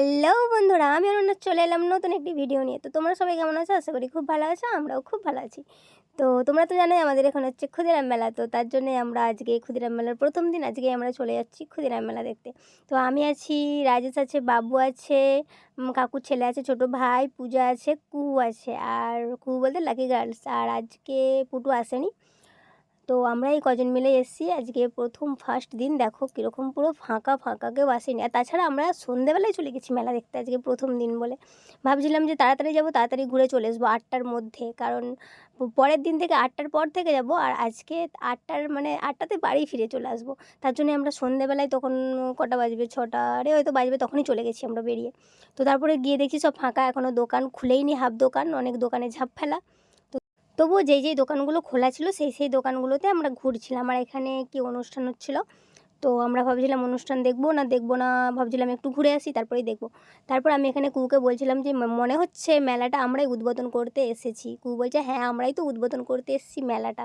Hello বন্ধুরা, আমি অনন্যা চলে এলাম নতুন একটি ভিডিও নিয়ে। তো তোমরা সবাই কেমন আছো? আশা করি খুব ভালো আছো, আমরাও খুব ভালো আছি। তো তোমরা তো জানোই আমাদের এখন হচ্ছে ক্ষুদিরাম মেলা, তো তার জন্যই আমরা আজকে ক্ষুদিরাম মেলার প্রথম দিন আজকে আমরা চলে যাচ্ছি ক্ষুদিরাম মেলা দেখতে। তো আমি আছি, রাজেশ আছে, বাবু আছে কাকুর ছেলে আছে, ছোট ভাই, পূজা আছে, কুহু আছে, আর কুহু বলতে লাকি গার্লস আর আজকে পুটু আসেনি। তো আমরা এই কজন মিলে এসেছি। আজকে প্রথম ফার্স্ট দিন, দেখো কীরকম পুরো ফাঁকা ফাঁকা কেউ আসেনি। আর তাছাড়া আমরা সন্ধেবেলায় চলে গেছি মেলা দেখতে আজকে প্রথম দিন বলে। ভাবছিলাম যে তাড়াতাড়ি যাব, তাড়াতাড়ি ঘুরে চলে আসব আটটার মধ্যে। কারণ পরের দিন থেকে আটটার পর থেকে যাব আর আজকে আটটার মানে আটটাতে বাড়ি ফিরে চলে আসব। তার জন্য আমরা সন্ধেবেলায় তখন কটা বাজবে? ছটারে হয়তো বাজবে, তখনই চলে গেছি আমরা বেরিয়ে। তো তারপরে গিয়ে দেখি সব ফাঁকা এখনও দোকান খুলেই নি হাফ দোকান, অনেক দোকানে ঝাঁপ ফেলা। তবুও যেই যেই দোকানগুলো খোলা ছিল সেই সেই দোকানগুলোতে আমরা ঘুরছিলাম। আর এখানে কি অনুষ্ঠান হচ্ছিল। তো আমরা ভাবছিলাম অনুষ্ঠান দেখব না দেখব না, ভাবছিলাম একটু ঘুরে আসি, তারপরেই দেখব। তারপর আমি এখানে কুকে বলছিলাম যে মনে হচ্ছে মেলাটা আমরাই উদ্বোধন করতে এসেছি। কু বলছে হ্যাঁ আমরাই তো উদ্বোধন করতে এসেছি মেলাটা।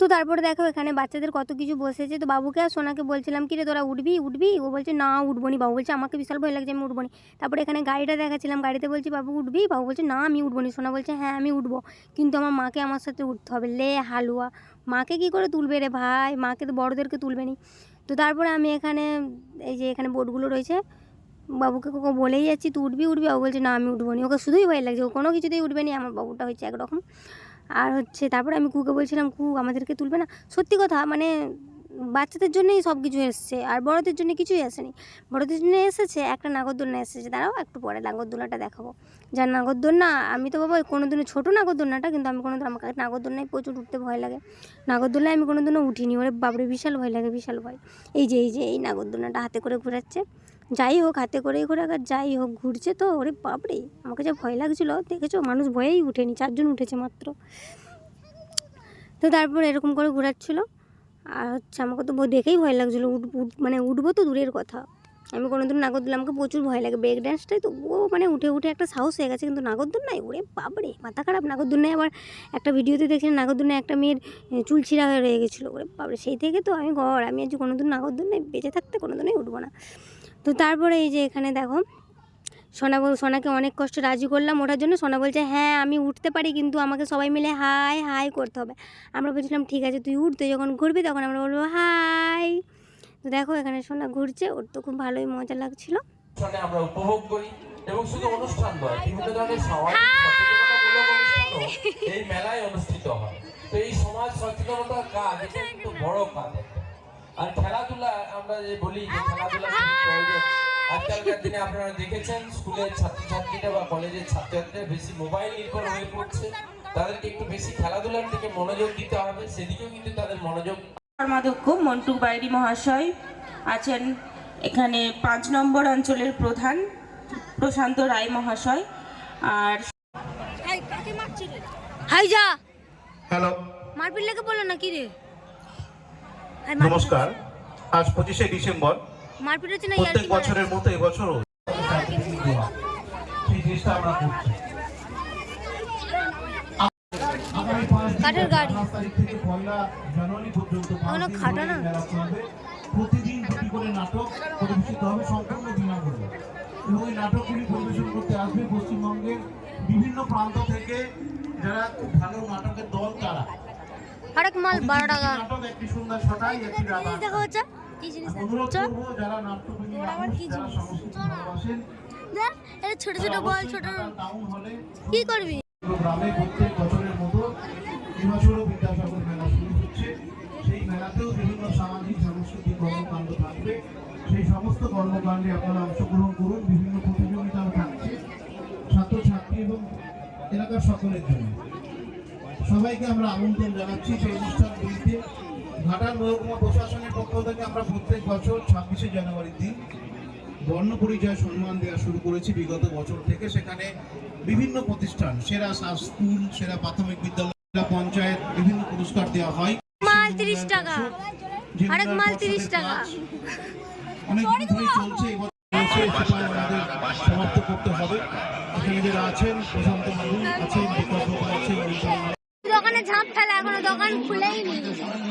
তো তারপরে দেখো এখানে বাচ্চাদের কত কিছু বসেছে। তো বাবুকে আর সোনাকে বলছিলাম কি রে তোরা উঠবি উঠবি? ও বলছে, না, উঠবো নি বাবু। বলছে, আমাকে বিশাল ভয় লাগছে, আমি উঠবো তারপরে এখানে গাড়িটা দেখাচ্ছিলাম, গাড়িতে বলছি, বাবু, উঠবি? বাবু বলছে, না, আমি উঠবো সোনা বলছে হ্যাঁ আমি উঠবো। কিন্তু আমার মাকে আমার সাথে উঠতে হবে। লে, হালুয়া। মাকে কি করে তুলবে রে ভাই? মাকে তো বড়োদেরকে তুলবে নি। তো তারপরে আমি এখানে, এই যে এখানে বোর্ডগুলো রয়েছে, বাবুকে কোকো বলেই যাচ্ছি, তুই উঠবি উঠবি? বাবু বলছে, না, আমি উঠবো ওকে শুধুই ভয় লাগছে, ও কোনো কিছুতেই উঠবে নি। আমার বাবুটা হচ্ছে একরকম। আর হচ্ছে তারপরে আমি কুকে বলছিলাম, কু, আমাদেরকে তুলবে না। সত্যি কথা মানে বাচ্চাদের জন্যই সব কিছু এসছে, আর বড়দের জন্য কিছুই আসেনি। বড়দের জন্য এসেছে, একটা নাগরদোলনা এসেছে। দাঁড়াও, একটু পরে নাগরদোলনাটা দেখাবো। যার নাগরদোলনা, আমি তো বাবা কোনো দিনও ছোটো নাগরদোলনাটা, কিন্তু আমি কোনো দিন আমাকে নাগরদোলনায় প্রচুর উঠতে ভয় লাগে। নাগরদোলনায় আমি কোনো দিনও উঠিনি, ওরে বাবরে বিশাল ভয় লাগে, বিশাল ভয়। এই যে এই যে, এই নাগরদোলনাটা হাতে করে ঘোরাচ্ছে। যাই হোক, হাতে করেই ঘোরাক আর যাই হোক, ঘুরছে তো, ওরে বাপরে! আমাকে যা ভয় লাগছিল, দেখেছ? মানুষ ভয়েই উঠেনি, চারজন উঠেছে মাত্র। তো তারপর এরকম করে ঘোরাচ্ছিলো। আর হচ্ছে আমাকে তো দেখেই ভয় লাগছিল, উঠ মানে উঠবো তো দূরের কথা। আমি কোনোদিন নাগরদোলা, আমাকে প্রচুর ভয় লাগে ব্রেক ড্যান্সটাই তো। ও মানে উঠে উঠে একটা সাহস হয়ে গেছে, কিন্তু নাগরদোলনায় ওরে বাবরে মাথা খারাপ নাগরদোলনায় আবার একটা ভিডিওতে দেখছিলাম নাগরদোলনায় একটা মেয়ের চুল ছিঁড়া হয়ে রয়ে গেছিল। ওরে বাবরে সেই থেকে তো আমি ঘর, আমি আজ কোনোদিন নাগরদোলনায় বেঁচে থাকতে কোনোদিনই উঠবো না। তো তারপরে এই যে এখানে দেখো সোনা বল সোনাকে অনেক কষ্ট রাজি করলাম। ওঠার জন্য সোনা বলছে হ্যাঁ আমি উঠতে পারি কিন্তু আমাকে সবাই মিলে হাই হাই করতে হবে। আমরা বলছিলাম ঠিক আছে তুই উঠ তুই যখন ঘুরবি তখন আমরা বলব হাই। তো দেখো এখানে সোনা ঘুরছে ওর তো খুব ভালোই মজা লাগছিল। আমরা উপভোগ করি এবং শুধু অনুষ্ঠান নয় বিভিন্ন ধরনের এই মেলায় অনুষ্ঠিত হয়। তো এই সমাজ সচেতনতার কাজ এটা কিন্তু বড় কাজ। আমরা যে বলি যে খেলাধুলা প্রয়োজন। আজকালকার দিনে আপনারা দেখেছেন স্কুলের ছাত্রছাত্রীরা বা কলেজের ছাত্রছাত্রীরা বেশি মোবাইল নির্ভর হয়ে পড়ছে। তাদেরকে একটু বেশি খেলাধুলার দিকে মনোযোগ দিতে হবে। সেদিকেও কিন্তু তাদের মনোযোগ কর্মাধ্যক্ষ মন্টু বাইরি মহাশয় আছেন এখানে পাঁচ নম্বর অঞ্চলের প্রধান প্রশান্ত রায় মহাশয়। আর হাই যা! হ্যালো। মারপিট লেগে বলল না কি রে নমস্কার। আজ পঁচিশে ডিসেম্বর। প্রত্যেক বছরের মতো এবছরও। সেই আমরা করছি। কাঠের গাড়ি। এখনও দিন না? প্রতিদিন দুটি করে নাটক পরিবেশিত হবে সম্পূর্ণ বিনামূল্যে। এবং এই নাটকগুলি পরিবেশন করতে আসবে পশ্চিমবঙ্গের বিভিন্ন প্রান্ত থেকে যারা খুব ভালো নাটকের দল তারা। হরেক মাল বারো টাকা দেখা হচ্ছে কি জিনিস ছোট ছোট বল ছোট কি করবি? গ্রামে প্রত্যেক বছরের মতো এবছরও বিদ্যাসাগর মেলা শুরু হচ্ছে। সেই মেলাতেও বিভিন্ন সামাজিক সাংস্কৃতিক কর্মকাণ্ড থাকবে। সেই সমস্ত কর্মকাণ্ডে আপনারা অংশগ্রহণ করুন বিভিন্ন প্রতিযোগিতাও থাকছে। ছাত্রছাত্রী এবং এলাকার সকলের জন্য। সবাইকে আমরা আমন্ত্রণ জানাচ্ছি সেই অনুষ্ঠানগুলিতে ঘাটাল মহকুমা প্রশাসনের পক্ষ থেকে আমরা প্রত্যেক বছর ছাব্বিশে জানুয়ারির দিন বর্ণ পরিচয় সম্মান দেওয়া শুরু করেছি বিগত বছর থেকে সেখানে বিভিন্ন প্রতিষ্ঠান সেরা স্কুল সেরা প্রাথমিক বিদ্যালয় পঞ্চায়েত বিভিন্ন পুরস্কার দেওয়া হয় মাল 30 টাকা। আরেক মাল বছরের 30 টাকা। অনেক দিন চলছে এবার চলছে সেটা আমাদের সমাপ্ত করতে হবে এখানে যারা আছেন প্রশান্ত দোকান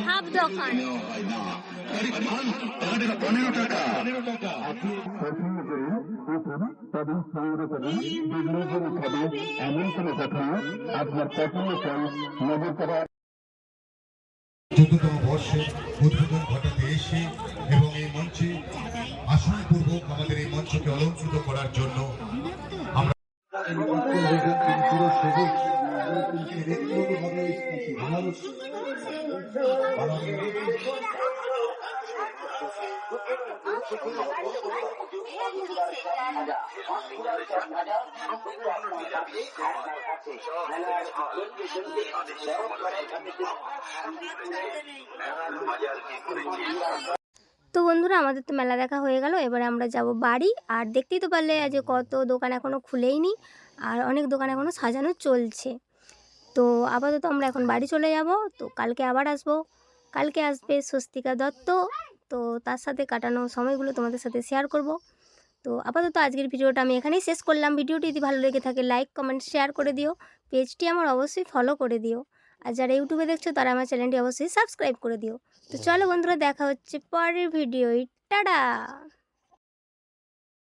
হাফ দোকান। করে উদ্বোধন ঘটাতে এসে এবং এই মঞ্চে আমাদের এই মঞ্চকে অলঙ্কৃত করার জন্য তো বন্ধুরা, আমাদের তো মেলা দেখা হয়ে গেল। এবারে আমরা যাব বাড়ি। আর দেখতেই তো পারলে আজ কত দোকান এখনও খুলেইনি, আর অনেক দোকান এখনও সাজানো চলছে। তো আপাতত আমরা এখন বাড়ি চলে যাব। তো কালকে আবার আসব। কালকে আসবে স্বস্তিকা দত্ত। তো তার সাথে কাটানো সময়গুলো তোমাদের সাথে শেয়ার করব। তো আপাতত আজকের ভিডিওটা আমি এখানেই শেষ করলাম। ভিডিওটি যদি ভালো লেগে থাকে লাইক কমেন্ট শেয়ার করে দিও। পেজটি আমার অবশ্যই ফলো করে দিও। আর যারা ইউটিউবে দেখছ, তারা আমার চ্যানেলটি অবশ্যই সাবস্ক্রাইব করে দিও। তো চলো বন্ধুরা, দেখা হচ্ছে পরের ভিডিও টাটা!